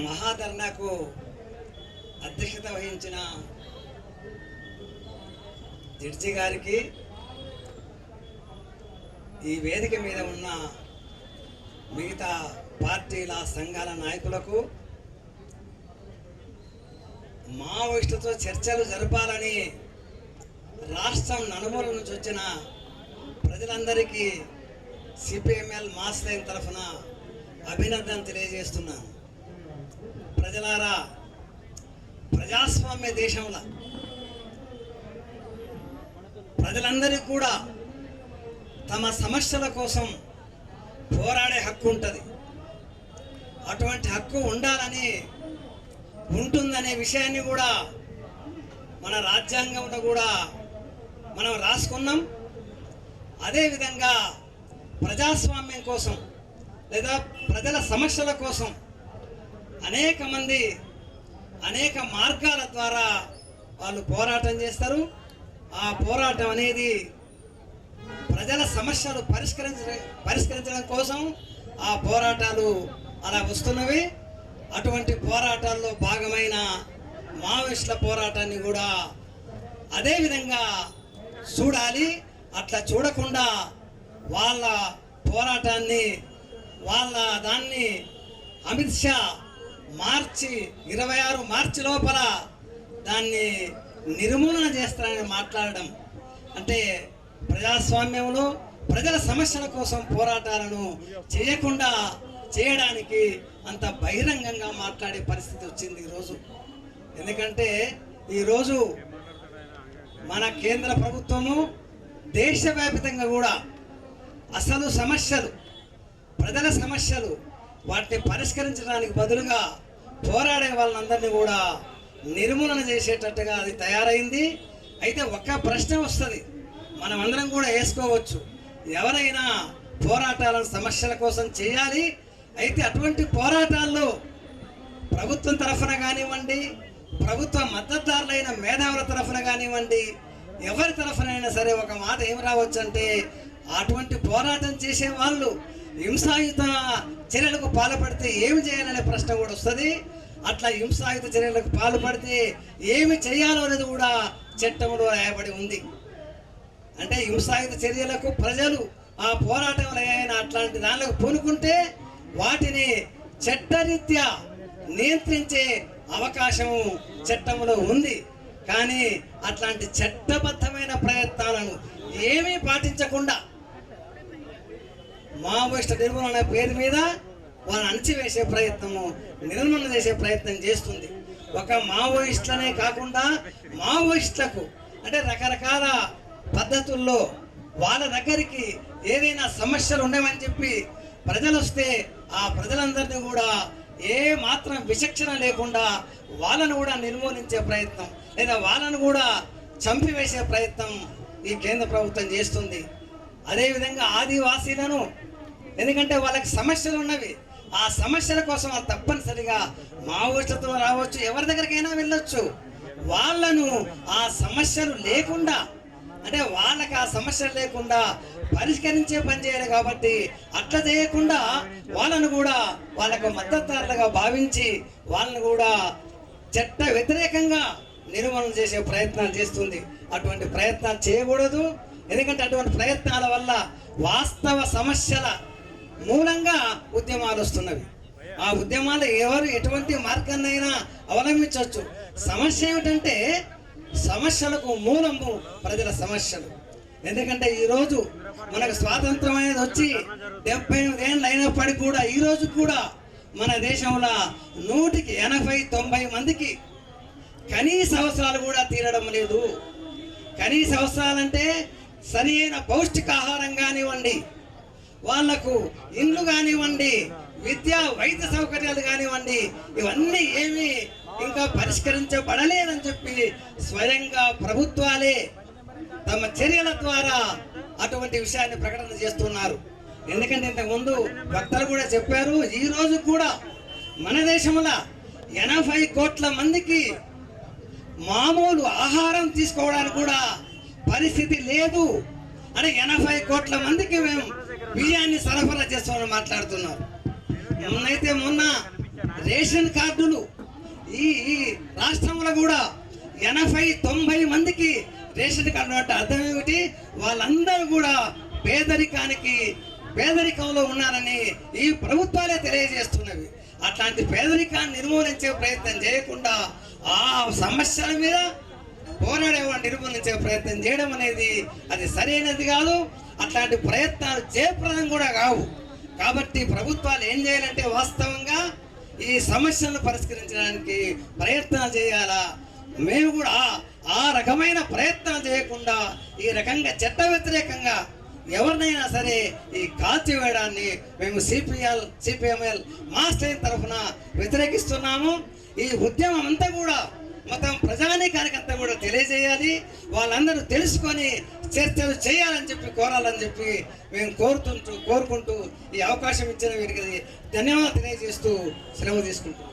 మహాధర్నాకు అధ్యక్షత వహించిన జడ్జి గారికి ఈ వేదిక మీద ఉన్న మిగతా పార్టీల సంఘాల నాయకులకు మావోయిస్టుతో చర్చలు జరపాలని రాష్ట్రం నలుమూల నుంచి వచ్చిన ప్రజలందరికీ సిపిఎంఎల్ మాస్ లైన్ తరఫున అభినందన తెలియజేస్తున్నాను. ప్రజలారా ప్రజాస్వామ్య దేశంలో. ప్రజలందరికీ కూడా తమ సమస్యల కోసం పోరాడే హక్కు ఉంటుంది. అటువంటి హక్కు ఉండాలని ఉంటుందనే విషయాన్ని కూడా మన రాజ్యాంగంలో కూడా మనం రాసుకున్నాం. అదేవిధంగా ప్రజాస్వామ్యం కోసం లేదా ప్రజల సమస్యల కోసం అనేక మంది అనేక మార్గాల ద్వారా వాళ్ళు పోరాటం చేస్తారు. ఆ పోరాటం అనేది ప్రజల సమస్యలు పరిష్కరించ పరిష్కరించడం కోసం ఆ పోరాటాలు అలా వస్తున్నవి. అటువంటి పోరాటాల్లో భాగమైన మావోయిస్టుల పోరాటాన్ని కూడా అదేవిధంగా చూడాలి. అట్లా చూడకుండా వాళ్ళ పోరాటాన్ని వాళ్ళ దాన్ని అమిత్ షా మార్చి ఇరవై ఆరు మార్చి లోపల దాన్ని నిర్మూలన చేస్తారని మాట్లాడడం. అంటే ప్రజాస్వామ్యంలో ప్రజల సమస్యల కోసం పోరాటాలను చేయకుండా చేయడానికి అంత బహిరంగంగా మాట్లాడే పరిస్థితి వచ్చింది ఈరోజు. ఎందుకంటే ఈరోజు మన కేంద్ర ప్రభుత్వము దేశవ్యాప్తంగా కూడా అసలు సమస్యలు ప్రజల సమస్యలు వాటిని పరిష్కరించడానికి బదులుగా పోరాడే వాళ్ళందరినీ కూడా నిర్మూలన చేసేటట్టుగా అది తయారైంది. అయితే ఒక్క ప్రశ్న వస్తుంది. మనం అందరం కూడా వేసుకోవచ్చు. ఎవరైనా పోరాటాలను సమస్యల కోసం చేయాలి. అయితే అటువంటి పోరాటాల్లో ప్రభుత్వం తరఫున కానివ్వండి ప్రభుత్వ మద్దతుదారులైన మేధావుల తరఫున కానివ్వండి ఎవరి తరఫునైనా సరే ఒక మాట ఏం రావచ్చు అంటే అటువంటి పోరాటం చేసే వాళ్ళు హింసాయుత చర్యలకు పాల్పడితే ఏమి చేయాలనే ప్రశ్న కూడా వస్తుంది. అట్లా హింసాయుత చర్యలకు పాల్పడితే ఏమి చేయాలో అనేది కూడా చట్టంలో రాయబడి ఉంది. అంటే హింసాయుత చర్యలకు ప్రజలు ఆ పోరాటంలో అయినా అట్లాంటి దానిలకు పూనుకుంటే వాటిని చట్టరీత్యా నియంత్రించే అవకాశము చట్టంలో ఉంది. కానీ అట్లాంటి చట్టబద్ధమైన ప్రయత్నాలను ఏమీ పాటించకుండా మావోయిస్ట్ నిర్మూలన పేరు మీద వాళ్ళని అణచివేసే ప్రయత్నము నిర్మూలన చేసే ప్రయత్నం చేస్తుంది. ఒక మావోయిస్టులనే కాకుండా మావోయిస్టులకు అంటే రకరకాల పద్ధతుల్లో వాళ్ళ దగ్గరికి ఏదైనా సమస్యలు ఉండవని చెప్పి ప్రజలు వస్తే ఆ ప్రజలందరినీ కూడా ఏ మాత్రం విచక్షణ లేకుండా వాళ్ళను కూడా నిర్మూలించే ప్రయత్నం లేదా వాళ్ళను కూడా చంపివేసే ప్రయత్నం ఈ కేంద్ర ప్రభుత్వం చేస్తుంది. అదేవిధంగా ఆదివాసీలను ఎందుకంటే వాళ్ళకి సమస్యలు ఉన్నవి. ఆ సమస్యల కోసం వాళ్ళు తప్పనిసరిగా మావోయిస్టులతో రావచ్చు ఎవరి దగ్గరికైనా వెళ్ళొచ్చు. వాళ్ళను ఆ సమస్యలు లేకుండా అంటే వాళ్ళకి ఆ సమస్యలు లేకుండా పరిష్కరించే పని చేయాలి కాబట్టి అట్లా చేయకుండా వాళ్ళను కూడా వాళ్ళకు మద్దతుదారులుగా భావించి వాళ్ళను కూడా చట్ట వ్యతిరేకంగా నిర్మూలన చేసే ప్రయత్నాలు చేస్తుంది. అటువంటి ప్రయత్నాలు చేయకూడదు. ఎందుకంటే అటువంటి ప్రయత్నాల వల్ల వాస్తవ సమస్యల మూలంగా ఉద్యమాలు వస్తున్నవి. ఆ ఉద్యమాలు ఎవరు ఎటువంటి మార్గాన్నైనా అవలంబించవచ్చు. సమస్య ఏమిటంటే సమస్యలకు మూలము ప్రజల సమస్యలు. ఎందుకంటే ఈరోజు మనకు స్వాతంత్రం అనేది వచ్చి డెబ్బై ఎనిమిది ఏళ్ళు అయినప్పటికీ కూడా ఈ రోజు కూడా మన దేశంలో నూటికి ఎనభై తొంభై మందికి కనీస అవసరాలు కూడా తీరడం లేదు. కనీస అవసరాలంటే సరి అయిన పౌష్టికాహారం కానివ్వండి వాళ్ళకు ఇండ్లు కానివ్వండి విద్యా వైద్య సౌకర్యాలు కానివ్వండి ఇవన్నీ ఏమి ఇంకా పరిష్కరించబడలేదని చెప్పి స్వయంగా ప్రభుత్వాలే తమ చర్యల ద్వారా అటువంటి విషయాన్ని ప్రకటన చేస్తున్నారు. ఎందుకంటే ఇంతకుముందు వక్తలు కూడా చెప్పారు ఈ రోజు కూడా మన దేశంలో ఎనభై కోట్ల మందికి మామూలు ఆహారం తీసుకోవడానికి కూడా పరిస్థితి లేదు. అని ఎనభై కోట్ల మందికి మేము బియ్యాన్ని సరఫరా చేస్తామని మాట్లాడుతున్నారు మొన్నైతే మొన్న రేషన్ కార్డులు ఈ ఈ రాష్ట్రంలో కూడా ఎనభై తొంభై మందికి రేషన్ కార్డు అంటే అర్థం ఏమిటి? వాళ్ళందరూ కూడా పేదరికానికి పేదరికంలో ఉన్నారని ఈ ప్రభుత్వాలే తెలియజేస్తున్నవి. అట్లాంటి పేదరికాన్ని నిర్మూలించే ప్రయత్నం చేయకుండా ఆ సమస్యల మీద పోరాడేవాడిని నిర్మూలించే ప్రయత్నం చేయడం అనేది అది సరైనది కాదు. అట్లాంటి ప్రయత్నాలు జయప్రదం కూడా కావు. కాబట్టి ప్రభుత్వాలు ఏం చేయాలంటే వాస్తవంగా ఈ సమస్యలను పరిష్కరించడానికి ప్రయత్నాలు చేయాలా? మేము కూడా ఆ రకమైన ప్రయత్నం చేయకుండా ఈ రకంగా చట్ట వ్యతిరేకంగా ఎవరినైనా సరే ఈ కాల్చివేయడాన్ని మేము సిపిఎల్ సిపిఎంఎల్ మాస్టర్ తరఫున వ్యతిరేకిస్తున్నాము. ఈ ఉద్యమం అంతా కూడా మొత్తం ప్రజానీకానికి అంతా తెలియజేయాలి. వాళ్ళందరూ తెలుసుకొని చర్చలు చేయాలని చెప్పి కోరాలని చెప్పి మేము కోరుతుంటూ కోరుకుంటూ ఈ అవకాశం ఇచ్చిన వీరికి ధన్యవాదాలు తెలియజేస్తూ సెలవు తీసుకుంటున్నాం.